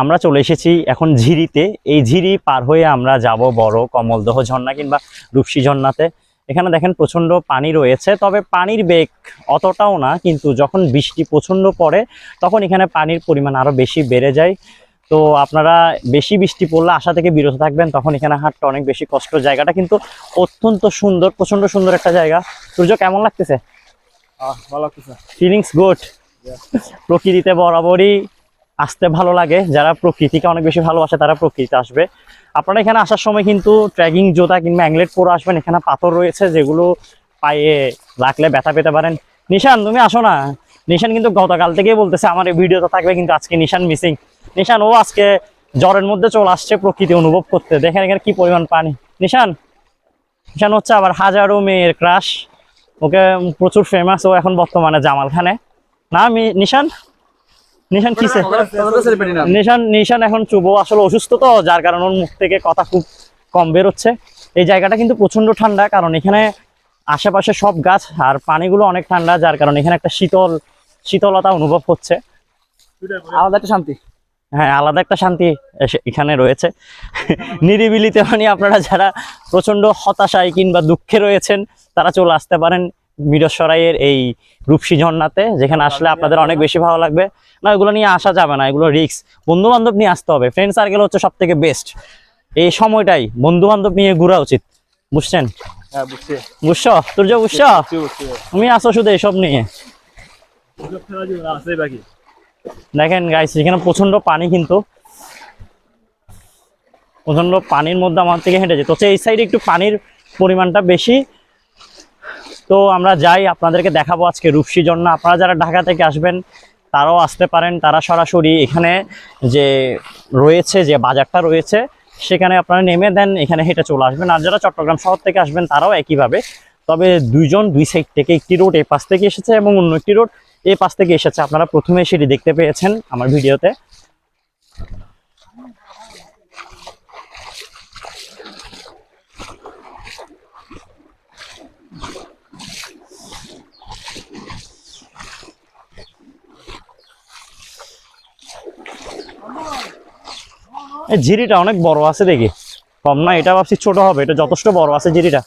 আমরা চলে এসেছি এখন ঝিরিতে। এই ঝিরি পার হয়ে আমরা যাব বড় কমলদহ ঝর্ণা কিংবা রূপসী ঝর্ণাতে। এখানে দেখেন প্রচণ্ড পানি রয়েছে তবে পানির বেগ অতটাও না কিন্তু যখন বৃষ্টি প্রচণ্ড পড়ে তখন এখানে পানির পরিমাণ আরও বেশি বেড়ে যায়। তো আপনারা বেশি বৃষ্টি পড়লে আশা থেকে বিরত থাকবেন তখন এখানে হাঁটতে অনেক বেশি কষ্ট। জায়গাটা কিন্তু অত্যন্ত সুন্দর প্রচণ্ড সুন্দর একটা জায়গা। সূর্য কেমন লাগতেছে? ফিলিংস গুড প্রকৃতিতে বরাবরই আসতে ভালো লাগে। যারা প্রকৃতিকে অনেক বেশি ভালোবাসে, তারা প্রকৃতিতে আসবে। আপনারা এখানে আসার সময় কিন্তু ট্রেকিং জোতা কিংবা অ্যাংলেট পরে আসবেন। এখানে পাথর রয়েছে যেগুলো পায়ে রাখলে ব্যথা পেতে পারেন। নিশান, তুমি আসো না। নিশান কিন্তু গতকাল থেকেই বলতেছে, আমার এই ভিডিওতে থাকবে কিন্তু আজকে নিশান মিসিং নিশান, ও আজকে জ্বরের মধ্যে চলে আসছে প্রকৃতি অনুভব করতে। দেখেন এখানে কি পরিমাণ পানি। নিশান নিশান হচ্ছে আবার হাজারো মেয়ের ক্রাশ ওকে প্রচুর ফেমাস ও এখন বর্তমানে জামাল খানে না আমি নিশান? নিশান কিসে নিশান নিশান এখন চুব আসলে অসুস্থ তো যার কারণে ওর মুখ থেকে কথা খুব কম বেরোচ্ছে। এই জায়গাটা কিন্তু প্রচণ্ড ঠান্ডা কারণ এখানে আশেপাশে সব গাছ আর পানিগুলো অনেক ঠান্ডা যার কারণে এখানে একটা শীতল শীতলতা অনুভব হচ্ছে। আলাদা একটা শান্তি। হ্যাঁ আলাদা একটা শান্তি এসে- এখানে রয়েছে। নিরিবিলিতে মানে আপনারা যারা প্রচণ্ড হতাশায় কিংবা দুঃখে রয়েছেন তারা চলে আসতে পারেন মিরসরাইয়ের এই রূপসী ঝর্ণাতে যেখানে আসলে আপনাদের অনেক বেশি ভালো লাগবে। না এগুলো নিয়ে আসা যাবে না এগুলো রিক্স বন্ধু বান্ধব নিয়ে আসতে হবে। ফ্রেন্ড সার্কেল হচ্ছে সব থেকে বেস্ট। এই সময়টাই বন্ধু বান্ধব নিয়ে ঘোরা উচিত। বুঝছেন? বুঝছি। বুঝছ? বুঝছি? বুঝছি তুমি আসো শুধু এসব নিয়ে। দেখেন গাইস এখানে প্রচণ্ড পানি কিন্তু। প্রচণ্ড পানির মধ্যে আমার থেকে হেঁটে যেত এই সাইডে একটু পানির পরিমাণটা বেশি। তো আমরা যাই, আপনাদেরকে দেখাবো আজকে রূপসী ঝর্ণা আপনারা যারা ঢাকা থেকে আসবেন, তারাও আসতে পারেন। তারা সরাসরি এখানে যে রয়েছে, যে বাজারটা রয়েছে, সেখানে আপনারা নেমে দেন, এখানে হেঁটে চলে আসবেন। আর যারা চট্টগ্রাম শহর থেকে আসবেন, তারাও একইভাবে। তবে দুইজন দুই সাইড থেকে একটি রোড এই পাশ থেকে এসেছে এবং অন্য একটি রোড এই পাশ থেকে এসেছে। আপনারা প্রথমে সেটি দেখতে পেয়েছেন আমার ভিডিওতে। ঝিরিটা অনেক বড় আছে দেখি। কম না, এটা ভাবছি ছোট হবে, এটা যথেষ্ট বড় আছে ঝিরিটা